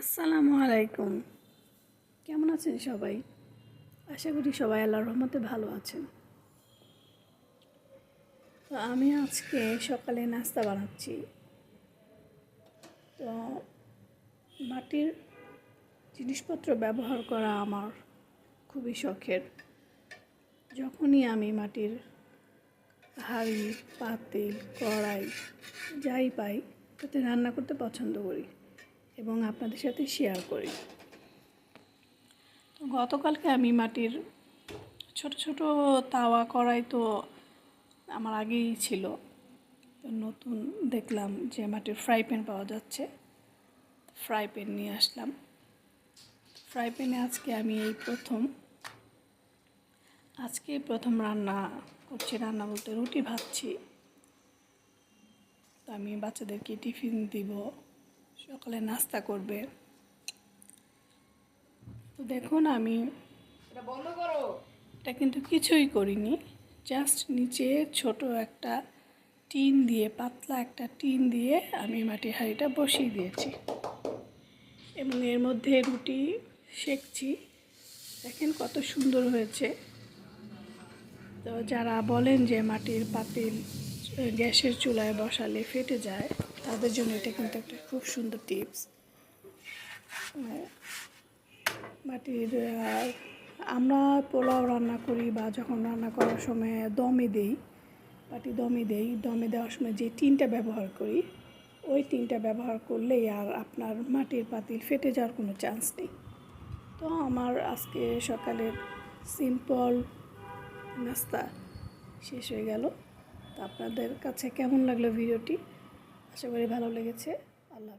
আসসালামু আলাইকুম। কেমন আছেন সবাই? আশা করি সবাই আল্লাহর রহমতে ভালো আছেন। তো আমি আজকে সকালে নাস্তা বানাচ্ছি। তো মাটির জিনিসপত্র ব্যবহার করা আমার খুবই শখের। যখনই আমি মাটির হাড়ি, পাতিল, কড়াই যাই পাই, তাতে রান্না করতে পছন্দ করি। এবং আপনাদের সাথে শেয়ার করি। তো গতকালকে আমি মাটির ছোট ছোট তাওয়া কড়াই তো আমার আগেই ছিল। তো নতুন দেখলাম যে মাটির ফ্রাই প্যান পাওয়া যাচ্ছে। ফ্রাই প্যান নিয়ে আসলাম। ফ্রাই প্যানে আজকে আমি এই প্রথম, আজকে প্রথম রান্না করছি। রান্না বলতে রুটি ভাজছি। তো আমি বাচ্চাদেরকে টিফিন দিব। সকালে নাস্তা করবে। তো দেখুন আমি এটা বন্ধ করো। এটা কিন্তু কিছুই করিনি। জাস্ট নিচে ছোট একটা টিন দিয়ে পাতলা একটা টিন দিয়ে আমি মাটির হাঁড়িটা বসিয়ে দিয়েছি। এবং এর মধ্যে রুটি সেকছি। দেখেন কত সুন্দর হয়েছে। তো যারা বলেন যে মাটির পাতিল গ্যাসের চুলায় বসালে ফেটে যায় তাদের জন্য এটা কিন্তু একটা খুব সুন্দর টিপস। মাটির আমরা পোলাও রান্না করি বা যখন রান্না করার সময় দমে দেই মাটি দমে দেই, দমে দেওয়ার সময় যে টিনটা ব্যবহার করি, ওই টিনটা ব্যবহার করলেই আর আপনার মাটির পাতিল ফেটে যাওয়ার কোনো চান্স নেই। তো আমার আজকে সকালের সিম্পল নাস্তা শেষ হয়ে গেল। তো আপনাদের কাছে কেমন লাগল ভিডিওটি? আশা করি ভালো লেগেছে। আল্লাহ